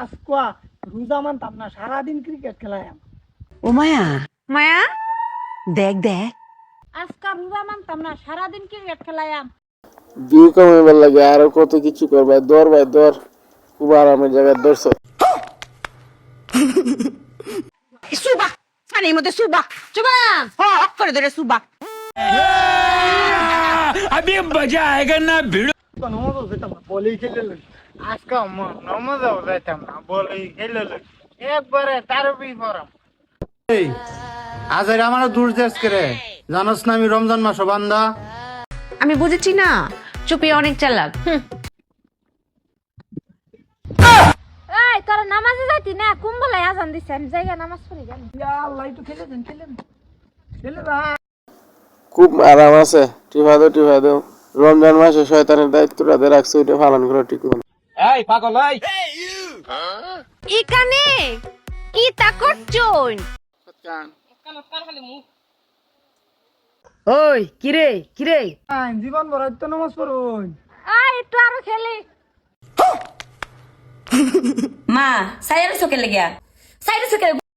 আজকা রোজা মানতাম না সারাদিন ক্রিকেট খেলাম ও মায়া মায়া দেখ দেখ আজকা রোজা মানতাম না সারাদিন ক্রিকেট খেলাম ভিউ কমাইবার লাগে আরও কত কিছু করবে দর ভাই দর খুব আরামের জায়গায় দর্শ সুবা পানির মধ্যে সুবা চুবা হ হক করে ধরে সুবা নমাজও যেতাম না বলেই খেলে লই। আজকা নমাজও না বলেই খেলে লই। একবারে তারবি পড়াম। আজ আর আমার দূর যাস করে জানোস না আমি রমজান মাস বান্দা? আমি বুঝেছি না চুপি অনেক চালাক। এই তোরা নামাজে যাইতি না? কুম্বলাই আজান দিছে আমি জায়গা নামাজ পড়ি ইয়া আল্লাহ একটু খেলে দেন খেলে দেন। খেলে খুব আরাম আছে। টিফা দাও দাও রমজান মাসে শয়তানের দায়িত্বটা রাখছে ওইটা পালন করা ঠিক মনে ইকানে কি তা করছুন ওই কিরে কিরে? জীবন ভর তো নামাজ পড়ুন আয় একটু আরও খেলি। মা সাইয়ার চোখে লেগিয়া। সাইডে চোখে